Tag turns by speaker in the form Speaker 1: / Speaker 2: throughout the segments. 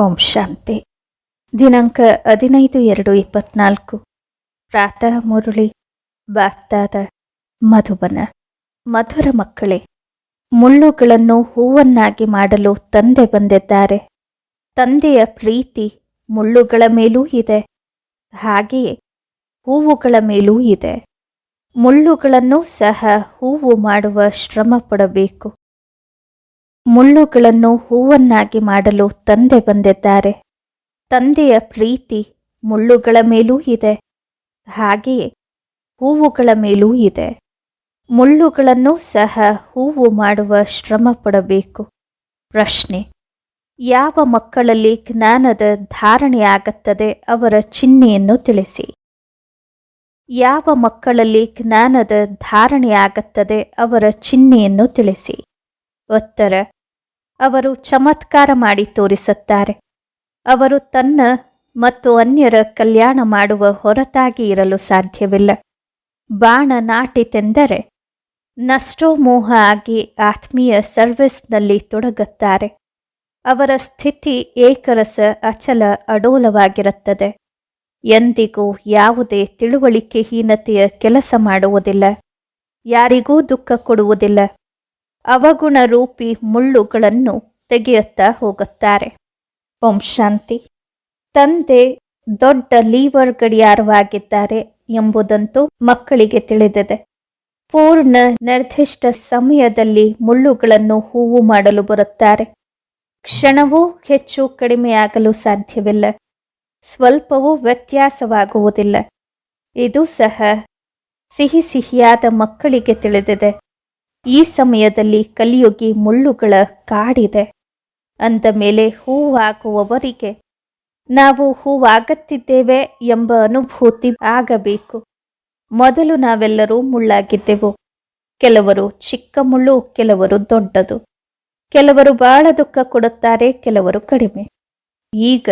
Speaker 1: ಓಂ ಶಾಂತಿ. ದಿನಾಂಕ ಹದಿನೈದು ಎರಡು ಇಪ್ಪತ್ನಾಲ್ಕು. ಪ್ರಾತಃ ಮುರುಳಿ, ಬಾಗ್ದಾದ ಮಧುಬನ. ಮಧುರ ಮಕ್ಕಳೇ, ಮುಳ್ಳುಗಳನ್ನು ಹೂವನ್ನಾಗಿ ಮಾಡಲು ತಂದೆ ಬಂದಿದ್ದಾರೆ. ತಂದೆಯ ಪ್ರೀತಿ ಮುಳ್ಳುಗಳ ಮೇಲೂ ಇದೆ. ಹಾಗೆಯೇ ಹೂವುಗಳ ಮೇಲೂ ಇದೆ. ಮುಳ್ಳುಗಳನ್ನು ಸಹ ಹೂವು ಮಾಡುವ ಶ್ರಮ ಪಡಬೇಕು. ಮುಳ್ಳುಗಳನ್ನು ಹೂವನ್ನಾಗಿ ಮಾಡಲು ತಂದೆ ಬಂದಿದ್ದಾರೆ. ತಂದೆಯ ಪ್ರೀತಿ ಮುಳ್ಳುಗಳ ಮೇಲೂ ಇದೆ. ಹಾಗೆಯೇ ಹೂವುಗಳ ಮೇಲೂ ಇದೆ. ಮುಳ್ಳುಗಳನ್ನು ಸಹ ಹೂವು ಮಾಡುವ ಶ್ರಮ ಪಡಬೇಕು. ಪ್ರಶ್ನೆ, ಯಾವ ಮಕ್ಕಳಲ್ಲಿ ಜ್ಞಾನದ ಧಾರಣೆಯಾಗುತ್ತದೆ ಅವರ ಚಿಹ್ನೆಯನ್ನು ತಿಳಿಸಿ. ಯಾವ ಮಕ್ಕಳಲ್ಲಿ ಜ್ಞಾನದ ಧಾರಣೆಯಾಗುತ್ತದೆ ಅವರ ಚಿಹ್ನೆಯನ್ನು ತಿಳಿಸಿ. ಉತ್ತರ ಅವರು ಚಮತ್ಕಾರ ಮಾಡಿ ತೋರಿಸುತ್ತಾರೆ. ಅವರು ತನ್ನ ಮತ್ತು ಅನ್ಯರ ಕಲ್ಯಾಣ ಮಾಡುವ ಹೊರತಾಗಿ ಇರಲು ಸಾಧ್ಯವಿಲ್ಲ. ಬಾಣ ನಾಟಿತೆಂದರೆ ನಷ್ಟೋ ಮೋಹ ಆಗಿ ಆತ್ಮೀಯ ಸರ್ವಿಸ್ನಲ್ಲಿ ತೊಡಗುತ್ತಾರೆ. ಅವರ ಸ್ಥಿತಿ ಏಕರಸ ಅಚಲ ಅಡೋಲವಾಗಿರುತ್ತದೆ. ಎಂದಿಗೂ ಯಾವುದೇ ತಿಳುವಳಿಕೆಹೀನತೆಯ ಕೆಲಸ ಮಾಡುವುದಿಲ್ಲ. ಯಾರಿಗೂ ದುಃಖ ಕೊಡುವುದಿಲ್ಲ. ಅವಗುಣ ರೂಪಿ ಮುಳ್ಳುಗಳನ್ನು ತೆಗೆಯುತ್ತಾ ಹೋಗುತ್ತಾರೆ. ಓಂ ಶಾಂತಿ. ತಂದೆ ದೊಡ್ಡ ಲೀವರ್ ಗಡಿಯಾರವಾಗಿದ್ದಾರೆ ಎಂಬುದಂತೂ ಮಕ್ಕಳಿಗೆ ತಿಳಿದಿದೆ. ಪೂರ್ಣ ನಿರ್ದಿಷ್ಟ ಸಮಯದಲ್ಲಿ ಮುಳ್ಳುಗಳನ್ನು ಹೂವು ಮಾಡಲು ಬರುತ್ತಾರೆ. ಕ್ಷಣವೂ ಹೆಚ್ಚು ಕಡಿಮೆಯಾಗಲು ಸಾಧ್ಯವಿಲ್ಲ. ಸ್ವಲ್ಪವೂ ವ್ಯತ್ಯಾಸವಾಗುವುದಿಲ್ಲ. ಇದು ಸಹ ಸಿಹಿ ಸಿಹಿಯಾದ ಮಕ್ಕಳಿಗೆ ತಿಳಿದಿದೆ. ಈ ಸಮಯದಲ್ಲಿ ಕಲಿಯುಗಿ ಮುಳ್ಳುಗಳ ಕಾಡಿದೆ. ಅಂದ ಮೇಲೆ ಹೂವಾಗುವವರಿಗೆ, ನಾವು ಹೂವಾಗುತ್ತಿದ್ದೇವೆ ಎಂಬ ಅನುಭೂತಿ ಆಗಬೇಕು. ಮೊದಲು ನಾವೆಲ್ಲರೂ ಮುಳ್ಳಾಗಿದ್ದೆವು. ಕೆಲವರು ಚಿಕ್ಕ ಮುಳ್ಳು, ಕೆಲವರು ದೊಡ್ಡದು. ಕೆಲವರು ಬಹಳ ದುಃಖ ಕೊಡುತ್ತಾರೆ, ಕೆಲವರು ಕಡಿಮೆ. ಈಗ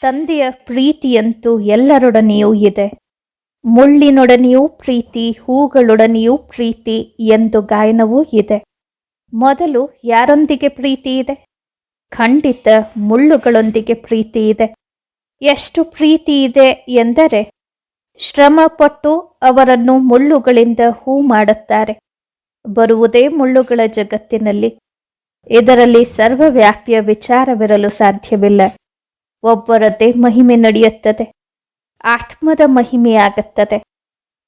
Speaker 1: ತಂದೆಯ ಪ್ರೀತಿಯಂತೂ ಎಲ್ಲರೊಡನೆಯೂ ಇದೆ. ಮುಳ್ಳಿನೊಡನೆಯೂ ಪ್ರೀತಿ, ಹೂಗಳೊಡನೆಯೂ ಪ್ರೀತಿ ಎಂದು ಗಾಯನವೂ ಇದೆ. ಮೊದಲು ಯಾರೊಂದಿಗೆ ಪ್ರೀತಿ ಇದೆ? ಖಂಡಿತ ಮುಳ್ಳುಗಳೊಂದಿಗೆ ಪ್ರೀತಿ ಇದೆ. ಎಷ್ಟು ಪ್ರೀತಿ ಇದೆ ಎಂದರೆ ಶ್ರಮಪಟ್ಟು ಅವರನ್ನು ಮುಳ್ಳುಗಳಿಂದ ಹೂ ಮಾಡುತ್ತಾರೆ. ಬರುವುದೇ ಮುಳ್ಳುಗಳ ಜಗತ್ತಿನಲ್ಲಿ. ಇದರಲ್ಲಿ ಸರ್ವವ್ಯಾಪಿಯ ವಿಚಾರವಿರಲು ಸಾಧ್ಯವಿಲ್ಲ. ಒಬ್ಬರದ್ದೇ ಮಹಿಮೆ ನಡೆಯುತ್ತದೆ. ಆತ್ಮದ ಮಹಿಮೆಯಾಗುತ್ತದೆ.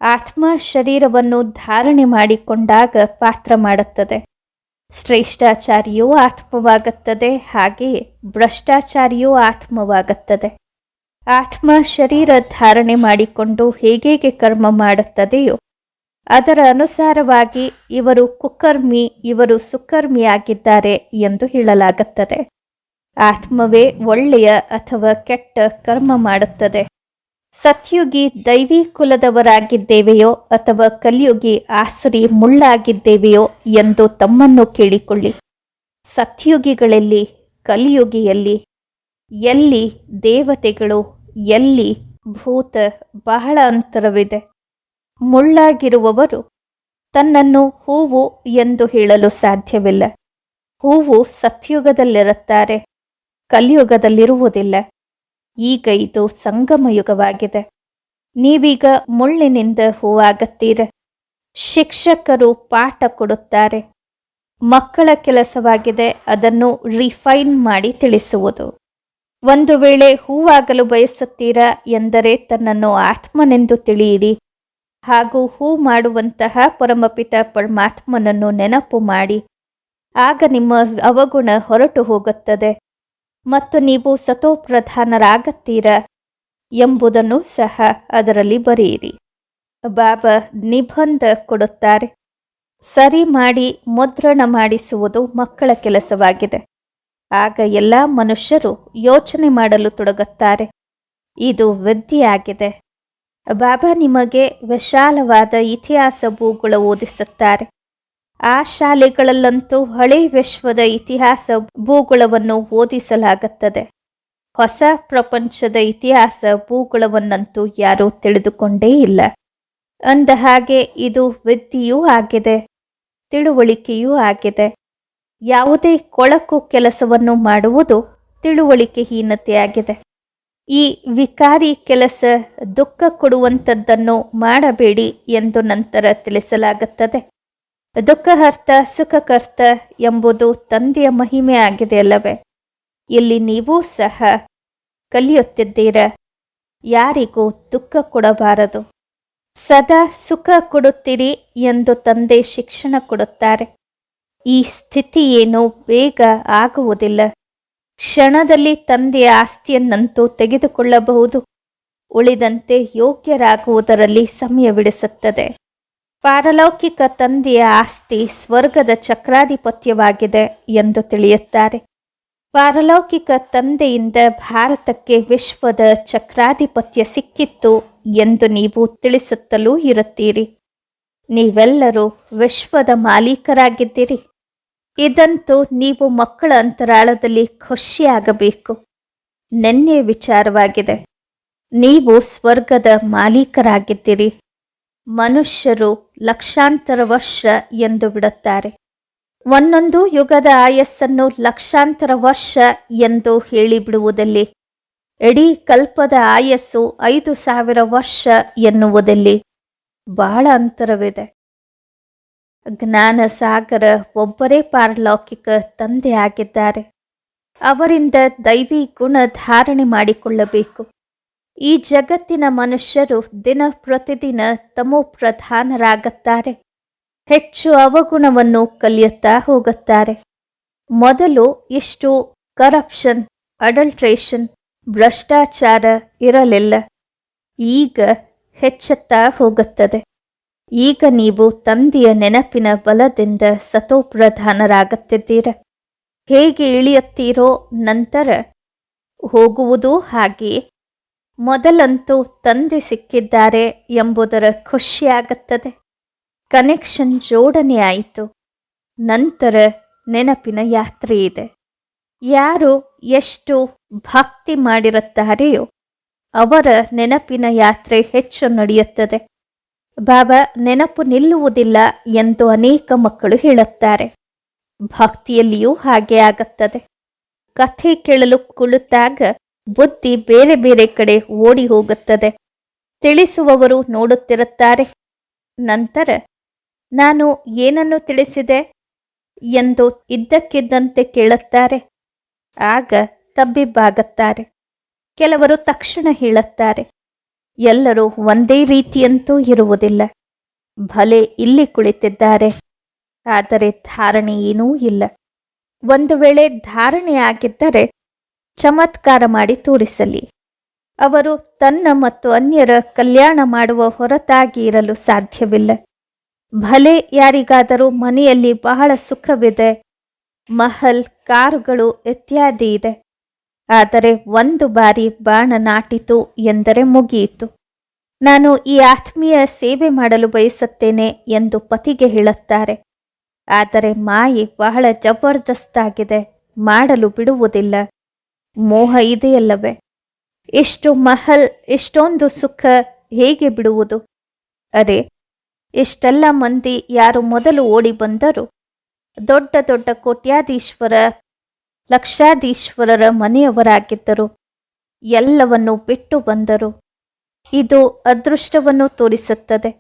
Speaker 1: ಆತ್ಮ ಶರೀರವನ್ನು ಧಾರಣೆ ಮಾಡಿಕೊಂಡಾಗ ಪಾತ್ರ ಮಾಡುತ್ತದೆ. ಶ್ರೇಷ್ಠಾಚಾರಿಯೂ ಆತ್ಮವಾಗುತ್ತದೆ ಹಾಗೆಯೇ ಭ್ರಷ್ಟಾಚಾರಿಯೂ ಆತ್ಮವಾಗುತ್ತದೆ. ಆತ್ಮ ಶರೀರ ಧಾರಣೆ ಮಾಡಿಕೊಂಡು ಹೇಗೇಗೆ ಕರ್ಮ ಮಾಡುತ್ತದೆಯೋ, ಅದರ ಅನುಸಾರವಾಗಿ ಇವರು ಕುಕರ್ಮಿ, ಇವರು ಸುಕರ್ಮಿಯಾಗಿದ್ದಾರೆ ಎಂದು ಹೇಳಲಾಗುತ್ತದೆ. ಆತ್ಮವೇ ಒಳ್ಳೆಯ ಅಥವಾ ಕೆಟ್ಟ ಕರ್ಮ ಮಾಡುತ್ತದೆ. ಸತ್ಯುಗಿ ದೈವಿ ಕುಲದವರಾಗಿದ್ದೇವೆಯೋ ಅಥವಾ ಕಲಿಯುಗಿ ಆಸುರಿ ಮುಳ್ಳಾಗಿದ್ದೇವೆಯೋ ಎಂದು ತಮ್ಮನ್ನು ಕೇಳಿಕೊಳ್ಳಿ. ಸತ್ಯುಗಿಗಳಲ್ಲಿ, ಕಲಿಯುಗಿಯಲ್ಲಿ ಎಲ್ಲಿ ದೇವತೆಗಳು, ಎಲ್ಲಿ ಭೂತ ಬಹಳ ಅಂತರವಿದೆ. ಮುಳ್ಳಾಗಿರುವವರು ತನ್ನನ್ನು ಹೂವು ಎಂದು ಹೇಳಲು ಸಾಧ್ಯವಿಲ್ಲ. ಹೂವು ಸತ್ಯುಗದಲ್ಲಿರುತ್ತಾರೆ, ಕಲಿಯುಗದಲ್ಲಿರುವುದಿಲ್ಲ. ಈಗ ಇದು ಸಂಗಮಯುಗವಾಗಿದೆ. ನೀವೀಗ ಮುಳ್ಳಿನಿಂದ ಹೂವಾಗುತ್ತೀರ. ಶಿಕ್ಷಕರು ಪಾಠ ಕೊಡುತ್ತಾರೆ. ಮಕ್ಕಳ ಕೆಲಸವಾಗಿದೆ, ಅದನ್ನು ರಿಫೈನ್ ಮಾಡಿ ತಿಳಿಸುವುದು. ಒಂದು ವೇಳೆ ಹೂವಾಗಲು ಬಯಸುತ್ತೀರಾ ಎಂದರೆ ತನ್ನನ್ನು ಆತ್ಮನೆಂದು ತಿಳಿಯಿರಿ. ಹಾಗೂ ಹೂ ಮಾಡುವಂತಹ ಪರಮಪಿತ ಪರಮಾತ್ಮನನ್ನು ನೆನಪು ಮಾಡಿ. ಆಗ ನಿಮ್ಮ ಅವಗುಣ ಹೊರಟು ಹೋಗುತ್ತದೆ. ಮತ್ತು ನೀವು ಸತೋಪ್ರಧಾನರಾಗತ್ತೀರ ಎಂಬುದನ್ನು ಸಹ ಅದರಲ್ಲಿ ಬರೆಯಿರಿ. ಬಾಬಾ ನಿಬಂಧ ಕೊಡುತ್ತಾರೆ. ಸರಿ ಮಾಡಿ ಮುದ್ರಣ ಮಾಡಿಸುವುದು ಮಕ್ಕಳ ಕೆಲಸವಾಗಿದೆ. ಆಗ ಎಲ್ಲ ಮನುಷ್ಯರು ಯೋಚನೆ ಮಾಡಲು ತೊಡಗುತ್ತಾರೆ. ಇದು ವಿದ್ಯೆಯಾಗಿದೆ. ಬಾಬಾ ನಿಮಗೆ ವಿಶಾಲವಾದ ಇತಿಹಾಸ ಭೂಗೋಳ ಓದಿಸುತ್ತಾರೆ. ಆ ಶಾಲೆಗಳಲ್ಲಂತೂ ಹಳೆ ವಿಶ್ವದ ಇತಿಹಾಸ ಭೂಗೋಳವನ್ನು ಓದಿಸಲಾಗುತ್ತದೆ. ಹೊಸ ಪ್ರಪಂಚದ ಇತಿಹಾಸ ಭೂಗೋಳವನ್ನಂತೂ ಯಾರೂ ತಿಳಿದುಕೊಂಡೇ ಇಲ್ಲ. ಅಂದ ಹಾಗೆ ಇದು ವಿದ್ಯೆಯೂ ಆಗಿದೆ, ತಿಳುವಳಿಕೆಯೂ ಆಗಿದೆ. ಯಾವುದೇ ಕೊಳಕು ಕೆಲಸವನ್ನು ಮಾಡುವುದು ತಿಳುವಳಿಕೆಹೀನತೆಯಾಗಿದೆ. ಈ ವಿಕಾರಿ ಕೆಲಸ ದುಃಖ ಕೊಡುವಂಥದ್ದನ್ನು ಮಾಡಬೇಡಿ ಎಂದು ನಂತರ ತಿಳಿಸಲಾಗುತ್ತದೆ. ದುಃಖಹರ್ತ, ಸುಖಕರ್ತ ಎಂಬುದು ತಂದೆಯ ಮಹಿಮೆ ಆಗಿದೆ ಅಲ್ಲವೇ? ಇಲ್ಲಿ ನೀವೂ ಸಹ ಕಲಿಯುತ್ತಿದ್ದೀರ. ಯಾರಿಗೂ ದುಃಖ ಕೊಡಬಾರದು. ಸದಾ ಸುಖ ಕೊಡುತ್ತೀರಿ ಎಂದು ತಂದೆ ಶಿಕ್ಷಣ ಕೊಡುತ್ತಾರೆ. ಈ ಸ್ಥಿತಿ ಏನು ಬೇಗ ಆಗುವುದಿಲ್ಲ. ಕ್ಷಣದಲ್ಲಿ ತಂದೆಯ ಆಸ್ತಿಯನ್ನಂತೂ ತೆಗೆದುಕೊಳ್ಳಬಹುದು. ಉಳಿದಂತೆ ಯೋಗ್ಯರಾಗುವುದರಲ್ಲಿ ಸಮಯ ಸಮಯವಿಡಿಸುತ್ತದೆ. ಪಾರಲೌಕಿಕ ತಂದೆಯ ಆಸ್ತಿ ಸ್ವರ್ಗದ ಚಕ್ರಾಧಿಪತ್ಯವಾಗಿದೆ ಎಂದು ತಿಳಿಯುತ್ತಾರೆ. ಪಾರಲೌಕಿಕ ತಂದೆಯಿಂದ ಭಾರತಕ್ಕೆ ವಿಶ್ವದ ಚಕ್ರಾಧಿಪತ್ಯ ಸಿಕ್ಕಿತ್ತು ಎಂದು ನೀವು ತಿಳಿಸುತ್ತಲೂ ಇರುತ್ತೀರಿ. ನೀವೆಲ್ಲರೂ ವಿಶ್ವದ ಮಾಲೀಕರಾಗಿದ್ದೀರಿ. ಇದಂತೂ ನೀವು ಮಕ್ಕಳ ಅಂತರಾಳದಲ್ಲಿ ಖುಷಿಯಾಗಬೇಕು. ನೆನ್ನೆ ವಿಚಾರವಾಗಿದೆ. ನೀವು ಸ್ವರ್ಗದ ಮಾಲೀಕರಾಗಿದ್ದೀರಿ. ಮನುಷ್ಯರು ಲಕ್ಷಾಂತರ ವರ್ಷ ಎಂದು ಬಿಡುತ್ತಾರೆ. ಒಂದೊಂದು ಯುಗದ ಆಯಸ್ಸನ್ನು ಲಕ್ಷಾಂತರ ವರ್ಷ ಎಂದು ಹೇಳಿಬಿಡುವುದಲ್ಲಿ, ಇಡೀ ಕಲ್ಪದ ಆಯಸ್ಸು ಐದು ಸಾವಿರ ವರ್ಷ ಎನ್ನುವುದಲ್ಲಿ ಬಹಳ ಅಂತರವಿದೆ. ಜ್ಞಾನ ಸಾಗರ ಒಬ್ಬರೇ ಪಾರಲೌಕಿಕ ತಂದೆ ಆಗಿದ್ದಾರೆ. ಅವರಿಂದ ದೈವಿ ಗುಣ ಧಾರಣೆ ಮಾಡಿಕೊಳ್ಳಬೇಕು. ಈ ಜಗತ್ತಿನ ಮನುಷ್ಯರು ದಿನ ಪ್ರತಿದಿನ ತಮೋ ಪ್ರಧಾನರಾಗುತ್ತಾರೆ. ಹೆಚ್ಚು ಅವಗುಣವನ್ನು ಕಲಿಯುತ್ತಾ ಹೋಗುತ್ತಾರೆ. ಮೊದಲು ಇಷ್ಟು ಕರಪ್ಷನ್, ಅಡಲ್ಟ್ರೇಷನ್, ಭ್ರಷ್ಟಾಚಾರ ಇರಲಿಲ್ಲ. ಈಗ ಹೆಚ್ಚುತ್ತಾ ಹೋಗುತ್ತದೆ. ಈಗ ನೀವು ತಂದೆಯ ನೆನಪಿನ ಬಲದಿಂದ ಸತೋಪ್ರಧಾನರಾಗುತ್ತಿದ್ದೀರ ಹೇಗೆ ಇಳಿಯುತ್ತೀರೋ ನಂತರ ಹೋಗುವುದೂ ಹಾಗೆಯೇ. ಮೊದಲಂತೂ ತಂದೆ ಸಿಕ್ಕಿದ್ದಾರೆ ಎಂಬುದರ ಖುಷಿಯಾಗುತ್ತದೆ. ಕನೆಕ್ಷನ್ ಜೋಡಣೆ ಆಯಿತು. ನಂತರ ನೆನಪಿನ ಯಾತ್ರೆ ಇದೆ. ಯಾರು ಎಷ್ಟು ಭಕ್ತಿ ಮಾಡಿರುತ್ತಾರೆಯೋ ಅವರ ನೆನಪಿನ ಯಾತ್ರೆ ಹೆಚ್ಚು ನಡೆಯುತ್ತದೆ. ಬಾಬಾ, ನೆನಪು ನಿಲ್ಲುವುದಿಲ್ಲ ಎಂದು ಅನೇಕ ಮಕ್ಕಳು ಹೇಳುತ್ತಾರೆ. ಭಕ್ತಿಯಲ್ಲಿಯೂ ಹಾಗೆ ಆಗುತ್ತದೆ. ಕಥೆ ಕೇಳಲು ಕುಳಿತಾಗ ಬುದ್ಧಿ ಬೇರೆ ಬೇರೆ ಕಡೆ ಓಡಿ ಹೋಗುತ್ತದೆ. ತಿಳಿಸುವವರು ನೋಡುತ್ತಿರುತ್ತಾರೆ. ನಂತರ, ನಾನು ಏನನ್ನು ತಿಳಿಸಿದೆ? ಎಂದು ಇದ್ದಕ್ಕಿದ್ದಂತೆ ಕೇಳುತ್ತಾರೆ. ಆಗ ತಬ್ಬಿಬ್ಬಾಗುತ್ತಾರೆ. ಕೆಲವರು ತಕ್ಷಣ ಹೇಳುತ್ತಾರೆ, ಎಲ್ಲರೂ ಒಂದೇ ರೀತಿಯಂತೂ ಇರುವುದಿಲ್ಲ. ಭಲೆ ಇಲ್ಲಿ ಕುಳಿತಿದ್ದಾರೆ. ಆದರೆ ಧಾರಣೆ ಏನೂ ಇಲ್ಲ. ಒಂದು ವೇಳೆ ಧಾರಣೆ ಆಗಿದ್ದರೆ ಚಮತ್ಕಾರ ಮಾಡಿ ತೋರಿಸಲಿ. ಅವರು ತನ್ನ ಮತ್ತು ಅನ್ಯರ ಕಲ್ಯಾಣ ಮಾಡುವ ಹೊರತಾಗಿ ಇರಲು ಸಾಧ್ಯವಿಲ್ಲ. ಭಲೆ ಯಾರಿಗಾದರೂ ಮನೆಯಲ್ಲಿ ಬಹಳ ಸುಖವಿದೆ. ಮಹಲ್, ಕಾರುಗಳು ಇತ್ಯಾದಿ ಇದೆ. ಆದರೆ ಒಂದು ಬಾರಿ ಬಾಣ ನಾಟಿತು ಎಂದರೆ ಮುಗಿಯಿತು. ನಾನು ಈ ಆತ್ಮೀಯ ಸೇವೆ ಮಾಡಲು ಬಯಸುತ್ತೇನೆ ಎಂದು ಪತಿಗೆ ಹೇಳುತ್ತಾರೆ. ಆದರೆ ಮಾಯಿ ಬಹಳ ಜಬರ್ದಸ್ತಾಗಿದೆ. ಮಾಡಲು ಬಿಡುವುದಿಲ್ಲ. ಮೋಹ ಇದೆಯಲ್ಲವೇ? ಇಷ್ಟು ಮಹಲ್ ಇಷ್ಟೊಂದು ಸುಖ ಹೇಗೆ ಬಿಡುವುದು? ಅರೆ ಇಷ್ಟೆಲ್ಲ ಮಂದಿ ಯಾರು ಮೊದಲು ಓಡಿ ಬಂದರು? ದೊಡ್ಡ ದೊಡ್ಡ ಕೋಟ್ಯಾಧೀಶ್ವರ, ಲಕ್ಷಾಧೀಶ್ವರರ ಮನೆಯವರಾಗಿದ್ದರು. ಎಲ್ಲವನ್ನು ಬಿಟ್ಟು ಬಂದರು. ಇದು ಅದೃಷ್ಟವನ್ನು ತೋರಿಸುತ್ತದೆ.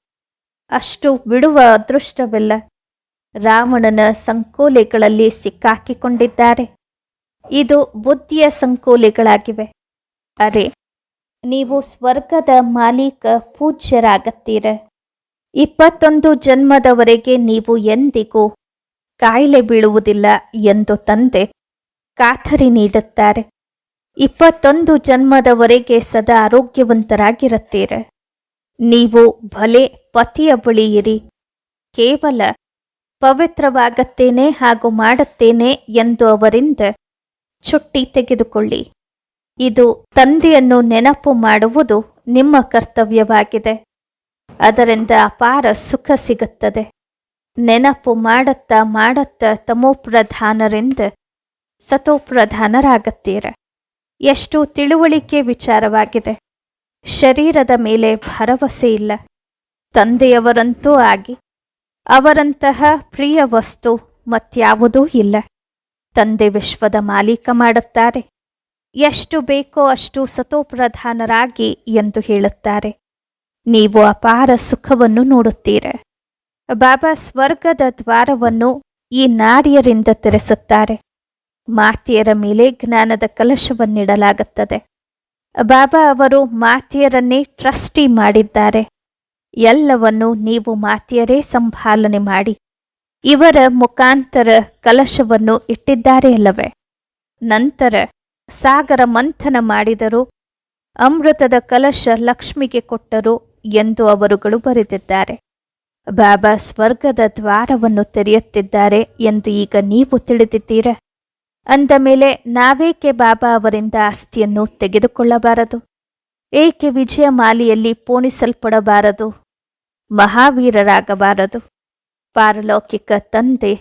Speaker 1: ಅಷ್ಟು ಬಿಡುವ ಅದೃಷ್ಟವಿಲ್ಲ. ರಾವಣನ ಸಂಕೋಲೆಗಳಲ್ಲಿ ಸಿಕ್ಕಾಕಿಕೊಂಡಿದ್ದಾರೆ. ಇದು ಬುದ್ಧಿಯ ಸಂಕೋಲೆಗಳಾಗಿವೆ. ಅರೆ, ನೀವು ಸ್ವರ್ಗದ ಮಾಲೀಕ ಪೂಜ್ಯರಾಗತ್ತೀರ. ಇಪ್ಪತ್ತೊಂದು ಜನ್ಮದವರೆಗೆ ನೀವು ಎಂದಿಗೂ ಕಾಯಿಲೆ ಬೀಳುವುದಿಲ್ಲ ಎಂದು ತಂದೆ ಖಾತರಿ ನೀಡುತ್ತಾರೆ. ಇಪ್ಪತ್ತೊಂದು ಜನ್ಮದವರೆಗೆ ಸದಾ ಆರೋಗ್ಯವಂತರಾಗಿರುತ್ತೀರ. ನೀವು ಭಲೆ ಪತಿಯ ಬಳಿ ಇರಿ. ಕೇವಲ ಪವಿತ್ರವಾಗುತ್ತೇನೆ ಹಾಗೂ ಮಾಡುತ್ತೇನೆ ಎಂದು ಅವರಿಂದ ಚುಟ್ಟಿ ತೆಗೆದುಕೊಳ್ಳಿ. ಇದು ತಂದೆಯನ್ನು ನೆನಪು ಮಾಡುವುದು ನಿಮ್ಮ ಕರ್ತವ್ಯವಾಗಿದೆ. ಅದರಿಂದ ಅಪಾರ ಸುಖ ಸಿಗುತ್ತದೆ. ನೆನಪು ಮಾಡುತ್ತಾ ಮಾಡುತ್ತಾ ತಮೋಪ್ರಧಾನರಿಂದ ಸತೋಪ್ರಧಾನರಾಗುತ್ತೀರ. ಎಷ್ಟು ತಿಳುವಳಿಕೆ ವಿಚಾರವಾಗಿದೆ. ಶರೀರದ ಮೇಲೆ ಭರವಸೆ ಇಲ್ಲ. ತಂದೆಯವರಂತೂ ಆಗಿ ಅವರಂತಹ ಪ್ರಿಯ ವಸ್ತು ಮತ್ಯಾವುದೂ ಇಲ್ಲ. ತಂದೆ ವಿಶ್ವದ ಮಾಲೀಕ ಮಾಡುತ್ತಾರೆ. ಎಷ್ಟು ಬೇಕೋ ಅಷ್ಟು ಸತೋಪ್ರಧಾನರಾಗಿ ಎಂದು ಹೇಳುತ್ತಾರೆ. ನೀವು ಅಪಾರ ಸುಖವನ್ನು ನೋಡುತ್ತೀರ. ಬಾಬಾ ಸ್ವರ್ಗದ ದ್ವಾರವನ್ನು ಈ ನಾರಿಯರಿಂದ ತೆರೆಸುತ್ತಾರೆ. ಮಾತಿಯರ ಮೇಲೆ ಜ್ಞಾನದ ಕಲಶವನ್ನಿಡಲಾಗುತ್ತದೆ. ಬಾಬಾ ಅವರು ಮಾತಿಯರನ್ನೇ ಟ್ರಸ್ಟಿ ಮಾಡಿದ್ದಾರೆ. ಎಲ್ಲವನ್ನು ನೀವು ಮಾತಿಯರೇ ಸಂಭಾಲನೆ ಮಾಡಿ. ಇವರ ಮುಖಾಂತರ ಕಲಶವನ್ನು ಇಟ್ಟಿದ್ದಾರೆ ಅಲ್ಲವೇ? ನಂತರ ಸಾಗರ ಮಂಥನ ಮಾಡಿದರು, ಅಮೃತದ ಕಲಶ ಲಕ್ಷ್ಮಿಗೆ ಕೊಟ್ಟರು ಎಂದು ಅವರುಗಳು ಬರೆದಿದ್ದಾರೆ. ಬಾಬಾ ಸ್ವರ್ಗದ ದ್ವಾರವನ್ನು ತೆರೆಯುತ್ತಿದ್ದಾರೆ ಎಂದು ಈಗ ನೀವು ತಿಳಿದಿದ್ದೀರ? ಅಂದ ಮೇಲೆ ನಾವೇಕೆ ಬಾಬಾ ಅವರಿಂದ ಆಸ್ತಿಯನ್ನು ತೆಗೆದುಕೊಳ್ಳಬಾರದು? ಏಕೆ ವಿಜಯ ಮಾಲೆಯಲ್ಲಿ ಪೋಣಿಸಲ್ಪಡಬಾರದು? ಮಹಾವೀರರಾಗಬಾರದು? ಪಾರಲೌಕಿಕ ತಂದೆ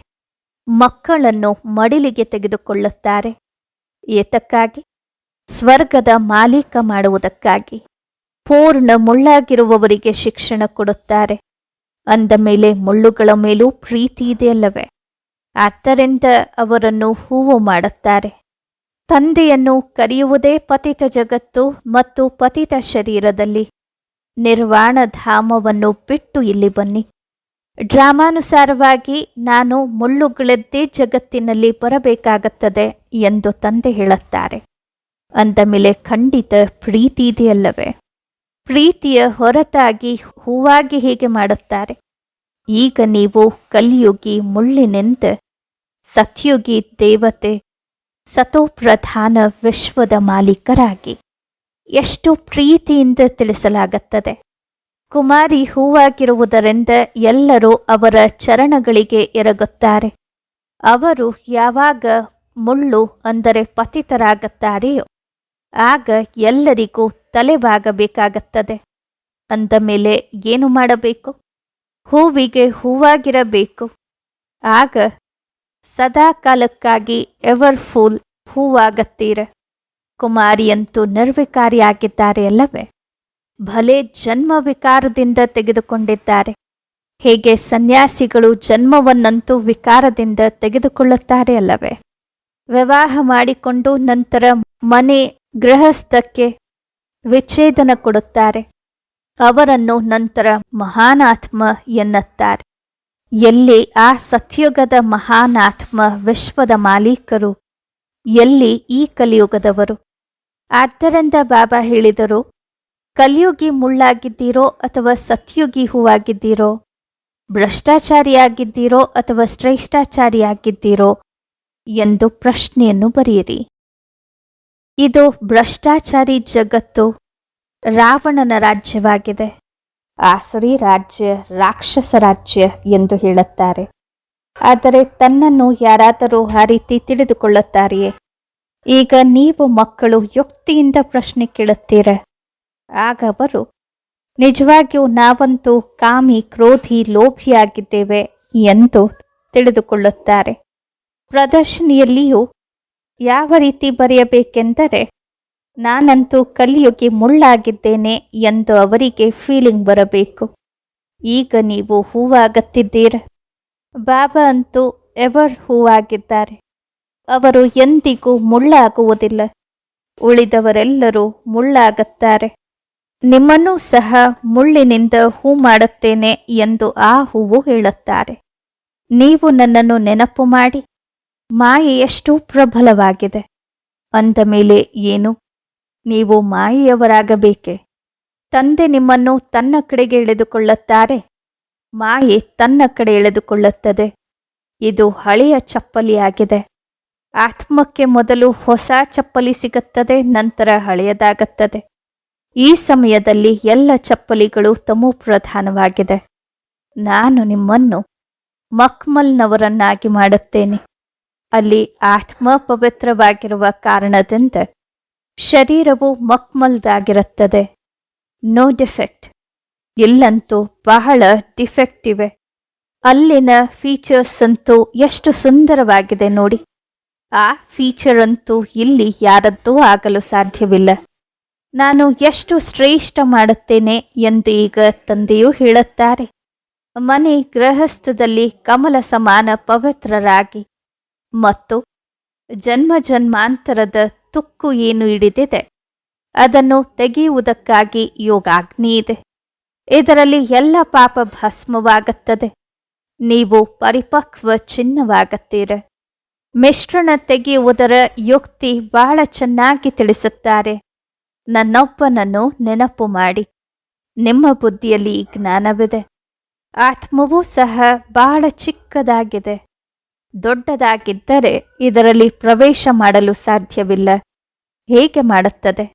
Speaker 1: ಮಕ್ಕಳನ್ನು ಮಡಿಲಿಗೆ ತೆಗೆದುಕೊಳ್ಳುತ್ತಾರೆ. ಏತಕ್ಕಾಗಿ? ಸ್ವರ್ಗದ ಮಾಲೀಕ ಮಾಡುವುದಕ್ಕಾಗಿ. ಪೂರ್ಣ ಮುಳ್ಳಾಗಿರುವವರಿಗೆ ಶಿಕ್ಷಣ ಕೊಡುತ್ತಾರೆ. ಅಂದ ಮೇಲೆ ಮುಳ್ಳುಗಳ ಮೇಲೂ ಪ್ರೀತಿ ಇದೆಯಲ್ಲವೇ ಆದ್ದರಿಂದ ಅವರನ್ನು ಹೂವು ಮಾಡುತ್ತಾರೆ. ತಂದೆಯನ್ನು ಕರೆಯುವುದೇ ಪತಿತ ಜಗತ್ತು ಮತ್ತು ಪತಿತ ಶರೀರದಲ್ಲಿ. ನಿರ್ವಾಣ ಧಾಮವನ್ನು ಬಿಟ್ಟು ಇಲ್ಲಿ ಬನ್ನಿ. ಡ್ರಾಮಾನುಸಾರವಾಗಿ ನಾನು ಮುಳ್ಳುಗಳದ್ದೇ ಜಗತ್ತಿನಲ್ಲಿ ಬರಬೇಕಾಗುತ್ತದೆ ಎಂದು ತಂದೆ ಹೇಳುತ್ತಾರೆ. ಅಂದ ಮೇಲೆ ಖಂಡಿತ ಪ್ರೀತಿ ಇದೆಯಲ್ಲವೇ? ಪ್ರೀತಿಯ ಹೊರತಾಗಿ ಹೂವಾಗಿ ಹೀಗೆ ಮಾಡುತ್ತಾರೆ? ಈಗ ನೀವು ಕಲಿಯುಗಿ ಮುಳ್ಳಿನಿಂದ, ಸತ್ಯುಗಿ ದೇವತೆ, ಸತೋಪ್ರಧಾನ ವಿಶ್ವದ ಮಾಲೀಕರಾಗಿ. ಎಷ್ಟು ಪ್ರೀತಿಯಿಂದ ತಿಳಿಸಲಾಗುತ್ತದೆ? ಕುಮಾರಿ ಹೂವಾಗಿರುವುದರಿಂದ ಎಲ್ಲರೂ ಅವರ ಚರಣಗಳಿಗೆ ಎರಗುತ್ತಾರೆ. ಅವರು ಯಾವಾಗ ಮುಳ್ಳು ಅಂದರೆ ಪತಿತರಾಗುತ್ತಾರೆಯೋ ಆಗ ಎಲ್ಲರಿಗೂ ತಲೆಬಾಗಬೇಕಾಗುತ್ತದೆ ಅಂದ ಮೇಲೆ ಏನು ಮಾಡಬೇಕು? ಹೂವಿಗೆ ಹೂವಾಗಿರಬೇಕು. ಆಗ ಸದಾ ಕಾಲಕ್ಕಾಗಿ ಎವರ್ ಫೂಲ್ ಹೂವಾಗತ್ತೀರ? ಕುಮಾರಿಯಂತೂ ನಿರ್ವಿಕಾರಿಯಾಗಿದ್ದಾರೆ ಅಲ್ಲವೇ ಭಲೆ ಜನ್ಮ ವಿಕಾರದಿಂದ ತೆಗೆದುಕೊಂಡಿದ್ದಾರೆ. ಹೇಗೆ ಸನ್ಯಾಸಿಗಳು ಜನ್ಮವನ್ನಂತೂ ವಿಕಾರದಿಂದ ತೆಗೆದುಕೊಳ್ಳುತ್ತಾರೆ ಅಲ್ಲವೇ? ವಿವಾಹ ಮಾಡಿಕೊಂಡು ನಂತರ ಮನೆ ಗೃಹಸ್ಥಕ್ಕೆ ವಿಚ್ಛೇದನ ಕೊಡುತ್ತಾರೆ. ಅವರನ್ನು ನಂತರ ಮಹಾನಾತ್ಮ ಎನ್ನುತ್ತಾರೆ. ಎಲ್ಲಿ ಆ ಸತ್ಯುಗದ ಮಹಾನಾತ್ಮ ವಿಶ್ವದ ಮಾಲೀಕರು, ಎಲ್ಲಿ ಈ ಕಲಿಯುಗದವರು? ಆದ್ದರಿಂದ ಬಾಬಾ ಹೇಳಿದರು ಕಲಿಯುಗಿ ಮುಳ್ಳಾಗಿದ್ದೀರೋ ಅಥವಾ ಸತ್ಯುಗಿ ಹೂವಾಗಿದ್ದೀರೋ? ಭ್ರಷ್ಟಾಚಾರಿಯಾಗಿದ್ದೀರೋ ಅಥವಾ ಶ್ರೇಷ್ಠಾಚಾರಿಯಾಗಿದ್ದೀರೋ? ಎಂದು ಪ್ರಶ್ನೆಯನ್ನು ಬರೆಯಿರಿ. ಇದು ಭ್ರಷ್ಟಾಚಾರಿ ಜಗತ್ತು ರಾವಣನ ರಾಜ್ಯವಾಗಿದೆ. ಆಸುರಿ ರಾಜ್ಯ, ರಾಕ್ಷಸ ರಾಜ್ಯ ಎಂದು ಹೇಳುತ್ತಾರೆ. ಆದರೆ ತನ್ನನ್ನು ಯಾರಾದರೂ ಆ ರೀತಿ ತಿಳಿದುಕೊಳ್ಳುತ್ತಾರೆಯೇ? ಈಗ ನೀವು ಮಕ್ಕಳು ಯುಕ್ತಿಯಿಂದ ಪ್ರಶ್ನೆ ಕೇಳುತ್ತೀರ? ಆಗ ಅವರು, ನಿಜವಾಗಿಯೂ ನಾವಂತೂ ಕಾಮಿ, ಕ್ರೋಧಿ, ಲೋಭಿಯಾಗಿದ್ದೇವೆ ಎಂದು ತಿಳಿದುಕೊಳ್ಳುತ್ತಾರೆ. ಪ್ರದರ್ಶನಿಯಲ್ಲಿಯೂ ಯಾವ ರೀತಿ ಬರೆಯಬೇಕೆಂದರೆ, ನಾನಂತೂ ಕಲಿಯುಗಿ ಮುಳ್ಳಾಗಿದ್ದೇನೆ ಎಂದು ಅವರಿಗೆ ಫೀಲಿಂಗ್ ಬರಬೇಕು. ಈಗ ನೀವು ಹೂವಾಗುತ್ತಿದ್ದೀರ. ಬಾಬಾ ಅಂತೂ ಎವರ್ ಹೂವಾಗಿದ್ದಾರೆ. ಅವರು ಎಂದಿಗೂ ಮುಳ್ಳಾಗುವುದಿಲ್ಲ. ಉಳಿದವರೆಲ್ಲರೂ ಮುಳ್ಳಾಗುತ್ತಾರೆ. ನಿಮ್ಮನ್ನೂ ಸಹ ಮುಳ್ಳಿನಿಂದ ಹೂ ಮಾಡುತ್ತೇನೆ ಎಂದು ಆ ಹೂವು ಹೇಳುತ್ತಾರೆ. ನೀವು ನನ್ನನ್ನು ನೆನಪು ಮಾಡಿ, ಮಾಯೆಯಷ್ಟು ಪ್ರಬಲವಾಗಿದೆ. ಅಂದ ಮೇಲೆ ಏನು, ನೀವು ಮಾಯೆಯವರಾಗಬೇಕೆ? ತಂದೆ ನಿಮ್ಮನ್ನು ತನ್ನ ಕಡೆಗೆ ಎಳೆದುಕೊಳ್ಳುತ್ತಾರೆ, ಮಾಯೆ ತನ್ನ ಕಡೆ ಎಳೆದುಕೊಳ್ಳುತ್ತದೆ. ಇದು ಹಳೆಯ ಚಪ್ಪಲಿಯಾಗಿದೆ. ಆತ್ಮಕ್ಕೆ ಮೊದಲು ಹೊಸ ಚಪ್ಪಲಿ ಸಿಗುತ್ತದೆ, ನಂತರ ಹಳೆಯದಾಗುತ್ತದೆ. ಈ ಸಮಯದಲ್ಲಿ ಎಲ್ಲ ಚಪ್ಪಲಿಗಳು ತಮೋ ಪ್ರಧಾನವಾಗಿದೆ. ನಾನು ನಿಮ್ಮನ್ನು ಮಕ್ಮಲ್ನವರನ್ನಾಗಿ ಮಾಡುತ್ತೇನೆ. ಅಲ್ಲಿ ಆತ್ಮ ಪವಿತ್ರವಾಗಿರುವ ಕಾರಣದಿಂದ ಶರೀರವು ಮಕ್ಮಲ್ದಾಗಿರುತ್ತದೆ. ನೋ ಡಿಫೆಕ್ಟ್ ಇಲ್ಲಂತೂ ಬಹಳ ಡಿಫೆಕ್ಟ್ ಇವೆ. ಅಲ್ಲಿನ ಫೀಚರ್ಸ್ ಅಂತೂ ಎಷ್ಟು ಸುಂದರವಾಗಿದೆ ನೋಡಿ. ಆ ಫೀಚರ್ ಅಂತೂ ಇಲ್ಲಿ ಯಾರದ್ದೂ ಆಗಲು ಸಾಧ್ಯವಿಲ್ಲ. ನಾನು ಎಷ್ಟು ಶ್ರೇಷ್ಠ ಮಾಡುತ್ತೇನೆ ಎಂದು ಈಗ ತಂದೆಯೂ ಹೇಳುತ್ತಾರೆ. ಮನೆ ಗೃಹಸ್ಥದಲ್ಲಿ ಕಮಲ ಸಮಾನ ಪವಿತ್ರರಾಗಿ. ಮತ್ತು ಜನ್ಮ ಜನ್ಮಾಂತರದ ತುಕ್ಕು ಏನು ಹಿಡಿದಿದೆ? ಅದನ್ನು ತೆಗೆಯುವುದಕ್ಕಾಗಿ ಯೋಗಾಗ್ನಿ ಇದೆ. ಇದರಲ್ಲಿ ಎಲ್ಲ ಪಾಪ ಭಸ್ಮವಾಗುತ್ತದೆ. ನೀವು ಪರಿಪಕ್ವ ಚಿನ್ನವಾಗುತ್ತೀರ. ಮಿಶ್ರಣ ತೆಗೆಯುವುದರ ಯುಕ್ತಿ ಬಹಳ ಚೆನ್ನಾಗಿ ತಿಳಿಸುತ್ತಾರೆ. ನನ್ನೊಬ್ಬನನ್ನು ನೆನಪು ಮಾಡಿ. ನಿಮ್ಮ ಬುದ್ಧಿಯಲ್ಲಿ ಜ್ಞಾನವಿದೆ. ಆತ್ಮವೂ ಸಹ ಬಹಳ ಚಿಕ್ಕದಾಗಿದೆ. ದೊಡ್ಡದಾಗಿದ್ದರೆ ಇದರಲ್ಲಿ ಪ್ರವೇಶ ಮಾಡಲು ಸಾಧ್ಯವಿಲ್ಲ. ಹೇಗೆ ಮಾಡುತ್ತದೆ?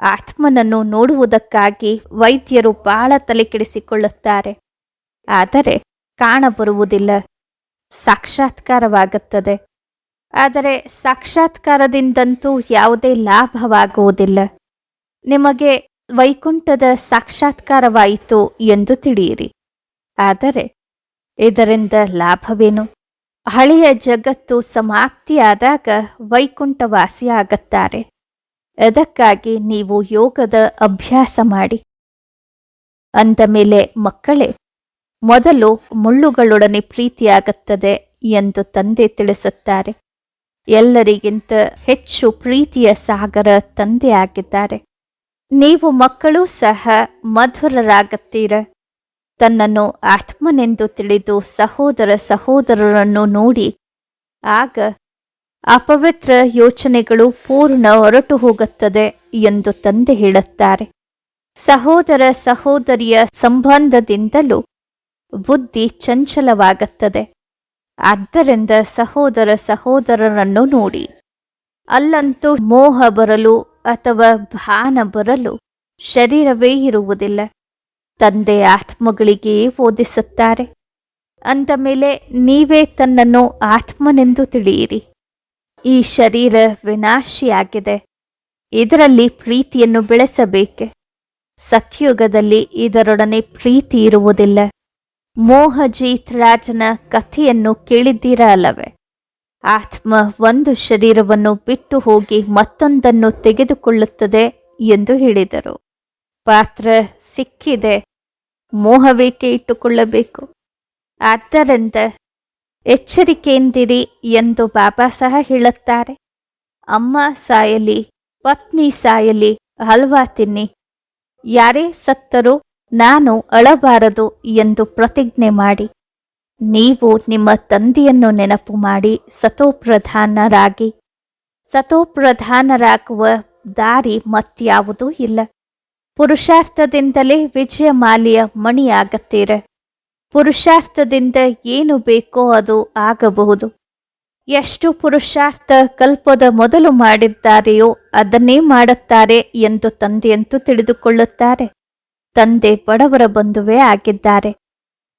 Speaker 1: ಆತ್ಮನನ್ನು ನೋಡುವುದಕ್ಕಾಗಿ ವೈದ್ಯರು ಬಹಳ ತಲೆಕೆಡಿಸಿಕೊಳ್ಳುತ್ತಾರೆ ಆದರೆ ಕಾಣಬರುವುದಿಲ್ಲ. ಸಾಕ್ಷಾತ್ಕಾರವಾಗುತ್ತದೆ. ಆದರೆ ಸಾಕ್ಷಾತ್ಕಾರದಿಂದಂತೂ ಯಾವುದೇ ಲಾಭವಾಗುವುದಿಲ್ಲ. ನಿಮಗೆ ವೈಕುಂಠದ ಸಾಕ್ಷಾತ್ಕಾರವಾಯಿತು ಎಂದು ತಿಳಿಯಿರಿ. ಆದರೆ ಇದರಿಂದ ಲಾಭವೇನು? ಹಳೆಯ ಜಗತ್ತು ಸಮಾಪ್ತಿಯಾದಾಗ ವೈಕುಂಠವಾಸಿಯಾಗುತ್ತಾರೆ. ಅದಕ್ಕಾಗಿ ನೀವು ಯೋಗದ ಅಭ್ಯಾಸ ಮಾಡಿ. ಅಂದ ಮೇಲೆ ಮಕ್ಕಳೇ, ಮೊದಲು ಮುಳ್ಳುಗಳೊಡನೆ ಪ್ರೀತಿಯಾಗುತ್ತದೆ ಎಂದು ತಂದೆ ತಿಳಿಸುತ್ತಾರೆ. ಎಲ್ಲರಿಗಿಂತ ಹೆಚ್ಚು ಪ್ರೀತಿಯ ಸಾಗರ ತಂದೆ ಆಗಿದ್ದಾರೆ ನೀವು ಮಕ್ಕಳು ಸಹ ಮಧುರರಾಗುತ್ತೀರ. ತನ್ನನ್ನು ಆತ್ಮನೆಂದು ತಿಳಿದು ಸಹೋದರ ಸಹೋದರರನ್ನು ನೋಡಿ. ಆಗ ಅಪವಿತ್ರ ಯೋಚನೆಗಳು ಪೂರ್ಣ ಹೊರಟು ಹೋಗುತ್ತದೆ ಎಂದು ತಂದೆ ಹೇಳುತ್ತಾರೆ. ಸಹೋದರ ಸಹೋದರಿಯ ಸಂಬಂಧದಿಂದಲೂ ಬುದ್ಧಿ ಚಂಚಲವಾಗುತ್ತದೆ. ಆದ್ದರಿಂದ ಸಹೋದರ ಸಹೋದರರನ್ನು ನೋಡಿ. ಅಲ್ಲಂತೂ ಮೋಹ ಬರಲು ಅಥವಾ ಭಾನ ಬರಲು ಶರೀರವೇ ಇರುವುದಿಲ್ಲ. ತಂದೆ ಆತ್ಮಗಳಿಗೆ ಓದಿಸುತ್ತಾರೆ ಅಂದ ಮೇಲೆ ನೀವೇ ತನ್ನನ್ನು ಆತ್ಮನೆಂದು ತಿಳಿಯಿರಿ. ಈ ಶರೀರ ವಿನಾಶಿಯಾಗಿದೆ. ಇದರಲ್ಲಿ ಪ್ರೀತಿಯನ್ನು ಬೆಳೆಸಬೇಕೆ? ಸತ್ಯುಗದಲ್ಲಿ ಇದರೊಡನೆ ಪ್ರೀತಿ ಇರುವುದಿಲ್ಲ. ಮೋಹಜೀತ್ ರಾಜನ ಕಥೆಯನ್ನು ಕೇಳಿದ್ದೀರಾ ಅಲ್ಲವೇ? ಆತ್ಮ ಒಂದು ಶರೀರವನ್ನು ಬಿಟ್ಟು ಹೋಗಿ ಮತ್ತೊಂದನ್ನು ತೆಗೆದುಕೊಳ್ಳುತ್ತದೆ ಎಂದು ಹೇಳಿದರು. ಪಾತ್ರ ಸಿಕ್ಕಿದೆ. ಮೋಹವೇಕೆ ಇಟ್ಟುಕೊಳ್ಳಬೇಕು? ಆದ್ದರಿಂದ ಎಚ್ಚರಿಕೆಯಿಂದಿರಿ ಎಂದು ಬಾಬಾ ಸಹ ಹೇಳುತ್ತಾರೆ. ಅಮ್ಮ ಸಾಯಲಿ, ಪತ್ನಿ ಸಾಯಲಿ, ಹಲ್ವಾ ತಿನ್ನಿ. ಯಾರೇ ಸತ್ತರೂ ನಾನು ಅಳಬಾರದು ಎಂದು ಪ್ರತಿಜ್ಞೆ ಮಾಡಿ. ನೀವು ನಿಮ್ಮ ತಂದೆಯನ್ನು ನೆನಪು ಮಾಡಿ ಸತೋಪ್ರಧಾನರಾಗಿ ಸತೋಪ್ರಧಾನರಾಗುವ ದಾರಿ ಮತ್ಯಾವುದೂ ಇಲ್ಲ. ಪುರುಷಾರ್ಥದಿಂದಲೇ ವಿಜಯಮಾಲೆಯ ಮಣಿಯಾಗತ್ತೀರ. ಪುರುಷಾರ್ಥದಿಂದ ಏನು ಬೇಕೋ ಅದು ಆಗಬಹುದು. ಎಷ್ಟು ಪುರುಷಾರ್ಥ ಕಲ್ಪದ ಮೊದಲು ಮಾಡಿದ್ದಾರೆಯೋ ಅದನ್ನೇ ಮಾಡುತ್ತಾರೆ ಎಂದು ತಂದೆಯಂತೂ ತಿಳಿದುಕೊಳ್ಳುತ್ತಾರೆ. ತಂದೆ ಬಡವರ ಬಂಧುವೇ ಆಗಿದ್ದಾರೆ.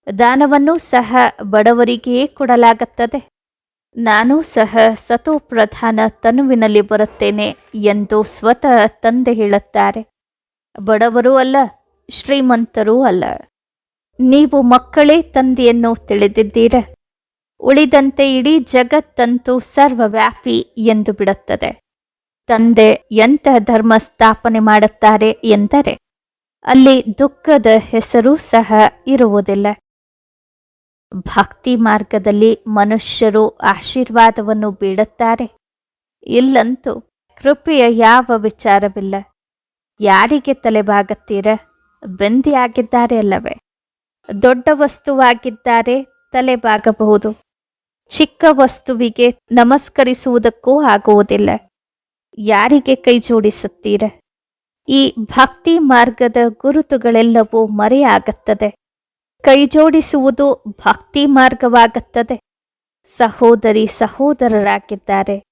Speaker 1: ದಾನವನ್ನೂ ಸಹ ಬಡವರಿಗೆ ಕೊಡಲಾಗುತ್ತದೆ. ನಾನು ಸಹ ಸತೋಪ್ರಧಾನ ತನುವಿನಲ್ಲಿ ಬರುತ್ತೇನೆ ಎಂದು ಸ್ವತಃ ತಂದೆ ಹೇಳುತ್ತಾರೆ. ಬಡವರೂ ಅಲ್ಲ, ಶ್ರೀಮಂತರೂ ಅಲ್ಲ. ನೀವು ಮಕ್ಕಳೇ ತಂದೆಯನ್ನು ತಿಳಿದಿದ್ದೀರ. ಉಳಿದಂತೆ ಇಡೀ ಜಗತ್ತಂತೂ ಸರ್ವವ್ಯಾಪಿ ಎಂದು ಬಿಡುತ್ತದೆ. ತಂದೆ ಎಂಥ ಧರ್ಮ ಸ್ಥಾಪನೆ ಮಾಡುತ್ತಾರೆ ಎಂದರೆ ಅಲ್ಲಿ ದುಃಖದ ಹೆಸರು ಸಹ ಇರುವುದಿಲ್ಲ. ಭಕ್ತಿ ಮಾರ್ಗದಲ್ಲಿ ಮನುಷ್ಯರು ಆಶೀರ್ವಾದವನ್ನು ಬೀಳುತ್ತಾರೆ. ಇಲ್ಲಂತೂ ಕೃಪೆಯ ಯಾವ ವಿಚಾರವಿಲ್ಲ. ಯಾರಿಗೆ ತಲೆಬಾಗುತ್ತೀರ? ಬೆಂದಿಯಾಗಿದ್ದಾರೆ ಅಲ್ಲವೇ ದೊಡ್ಡ ವಸ್ತುವಾಗಿದ್ದಾರೆ, ತಲೆಬಾಗಬಹುದು. ಚಿಕ್ಕ ವಸ್ತುವಿಗೆ ನಮಸ್ಕರಿಸುವುದಕ್ಕೂ ಆಗುವುದಿಲ್ಲ. ಯಾರಿಗೆ ಕೈ ಜೋಡಿಸುತ್ತೀರ? ಈ ಭಕ್ತಿ ಮಾರ್ಗದ ಗುರುತುಗಳೆಲ್ಲವೂ ಮರೆಯಾಗುತ್ತದೆ. ಕೈ ಜೋಡಿಸುವುದು ಭಕ್ತಿ ಮಾರ್ಗವಾಗುತ್ತದೆ. ಸಹೋದರಿ ಸಹೋದರರಾಗಿದ್ದಾರೆ.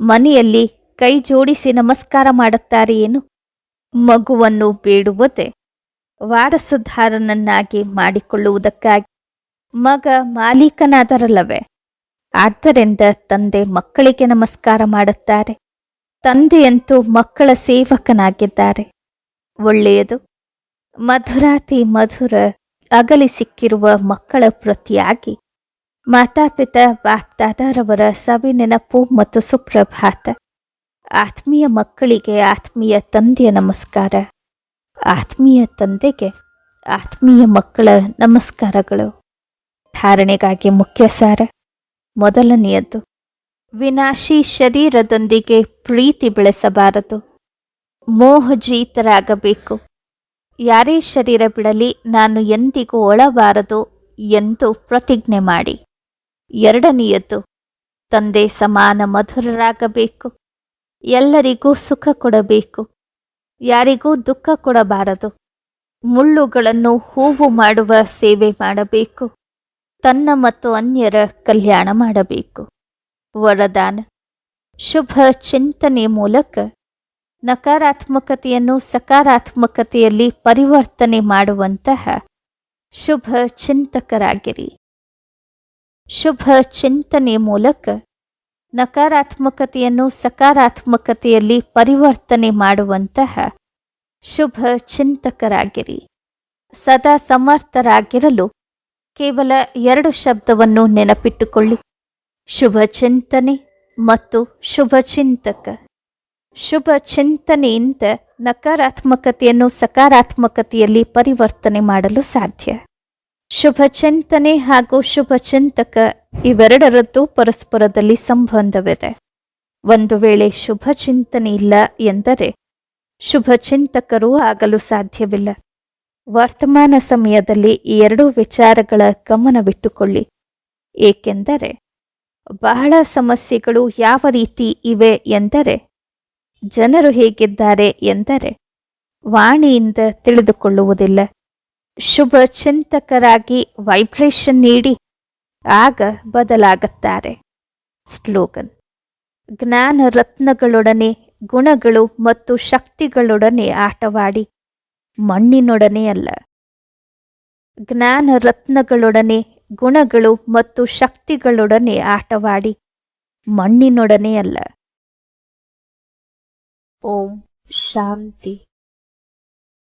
Speaker 1: ಮನೆಯಲ್ಲಿ ಕೈ ಜೋಡಿಸಿ ನಮಸ್ಕಾರ ಮಾಡುತ್ತಾರೆ ಏನು? ಮಗುವನ್ನು ಬೇಡುವುದೇ ವಾರಸುದಾರನನ್ನಾಗಿ ಮಾಡಿಕೊಳ್ಳುವುದಕ್ಕಾಗಿ. ಮಗ ಮಾಲೀಕನಾದರಲ್ಲವೇ? ಆದ್ದರಿಂದ ತಂದೆ ಮಕ್ಕಳಿಗೆ ನಮಸ್ಕಾರ ಮಾಡುತ್ತಾರೆ. ತಂದೆಯಂತೂ ಮಕ್ಕಳ ಸೇವಕನಾಗಿದ್ದಾರೆ. ಒಳ್ಳೆಯದು. ಮಧುರಾತಿ ಮಧುರ ಅಗಲಿ ಸಿಕ್ಕಿರುವ ಮಕ್ಕಳ ಪ್ರತಿಯಾಗಿ ಮಾತಾಪಿತ ಬಾಪ್ದಾದಾರವರ ಸವಿ ನೆನಪು ಮತ್ತು ಸುಪ್ರಭಾತ. ಆತ್ಮೀಯ ಮಕ್ಕಳಿಗೆ ಆತ್ಮೀಯ ತಂದೆಯ ನಮಸ್ಕಾರ. ಆತ್ಮೀಯ ತಂದೆಗೆ ಆತ್ಮೀಯ ಮಕ್ಕಳ ನಮಸ್ಕಾರಗಳು. ಧಾರಣೆಗಾಗಿ ಮುಖ್ಯ ಸಾರ ಮೊದಲನೆಯದ್ದು, ವಿನಾಶಿ ಶರೀರದೊಂದಿಗೆ ಪ್ರೀತಿ ಬೆಳೆಸಬಾರದು. ಮೋಹಜೀತರಾಗಬೇಕು. ಯಾರೇ ಶರೀರ ಬಿಡಲಿ, ನಾನು ಎಂದಿಗೂ ಒಳಬಾರದು ಎಂದು ಪ್ರತಿಜ್ಞೆ ಮಾಡಿ. ಎರಡನೆಯದ್ದು ತಂದೆ ಸಮಾನ ಮಧುರರಾಗಬೇಕು. ಎಲ್ಲರಿಗೂ ಸುಖ ಕೊಡಬೇಕು. ಯಾರಿಗೂ ದುಃಖ ಕೊಡಬಾರದು. ಮುಳ್ಳುಗಳನ್ನು ಹೂವು ಮಾಡುವ ಸೇವೆ ಮಾಡಬೇಕು. ತನ್ನ ಮತ್ತು ಅನ್ಯರ ಕಲ್ಯಾಣ ಮಾಡಬೇಕು. ವರದಾನ. ಶುಭ ಚಿಂತನೆ ಮೂಲಕ ನಕಾರಾತ್ಮಕತೆಯನ್ನು ಸಕಾರಾತ್ಮಕತೆಯಲ್ಲಿ ಪರಿವರ್ತನೆ ಮಾಡುವಂತಹ ಶುಭ ಚಿಂತಕರಾಗಿರಿ. ಶುಭ ಚಿಂತನೆ ಮೂಲಕ ನಕಾರಾತ್ಮಕತೆಯನ್ನು ಸಕಾರಾತ್ಮಕತೆಯಲ್ಲಿ ಪರಿವರ್ತನೆ ಮಾಡುವಂತಹ ಶುಭ ಚಿಂತಕರಾಗಿರಿ. ಸದಾ ಸಮರ್ಥರಾಗಿರಲು ಕೇವಲ ಎರಡು ಶಬ್ದವನ್ನು ನೆನಪಿಟ್ಟುಕೊಳ್ಳಿ. ಶುಭ ಚಿಂತನೆ ಮತ್ತು ಶುಭ ಚಿಂತಕ. ಶುಭ ಚಿಂತನೆಯಿಂದ ನಕಾರಾತ್ಮಕತೆಯನ್ನು ಸಕಾರಾತ್ಮಕತೆಯಲ್ಲಿ ಪರಿವರ್ತನೆ ಮಾಡಲು ಸಾಧ್ಯ. ಶುಭ ಚಿಂತನೆ ಹಾಗೂ ಶುಭ ಚಿಂತಕ ಇವೆರಡರದ್ದು ಪರಸ್ಪರದಲ್ಲಿ ಸಂಬಂಧವಿದೆ. ಒಂದು ವೇಳೆ ಶುಭ ಚಿಂತನೆ ಇಲ್ಲ ಎಂದರೆ ಶುಭ ಚಿಂತಕರೂ ಆಗಲು ಸಾಧ್ಯವಿಲ್ಲ. ವರ್ತಮಾನ ಸಮಯದಲ್ಲಿ ಈ ಎರಡೂ ವಿಚಾರಗಳ ಗಮನವಿಟ್ಟುಕೊಳ್ಳಿ. ಏಕೆಂದರೆ ಬಹಳ ಸಮಸ್ಯೆಗಳು ಯಾವ ರೀತಿ ಇವೆ ಎಂದರೆ ಜನರು ಹೇಗಿದ್ದಾರೆ ಎಂದರೆ ವಾಣಿಯಿಂದ ತಿಳಿದುಕೊಳ್ಳುವುದಿಲ್ಲ. ಶುಭ ಚಿಂತಕರಾಗಿ ವೈಬ್ರೇಷನ್ ನೀಡಿ ಆಗ ಬದಲಾಗುತ್ತಾರೆ. ಸ್ಲೋಗನ್, ಜ್ಞಾನ ರತ್ನಗಳೊಡನೆ, ಗುಣಗಳು ಮತ್ತು ಶಕ್ತಿಗಳೊಡನೆ ಆಟವಾಡಿ, ಮಣ್ಣಿನೊಡನೆ ಅಲ್ಲ. ಜ್ಞಾನ ರತ್ನಗಳೊಡನೆ, ಗುಣಗಳು ಮತ್ತು ಶಕ್ತಿಗಳೊಡನೆ ಆಟವಾಡಿ, ಮಣ್ಣಿನೊಡನೆ ಅಲ್ಲ. ಓಂ ಶಾಂತಿ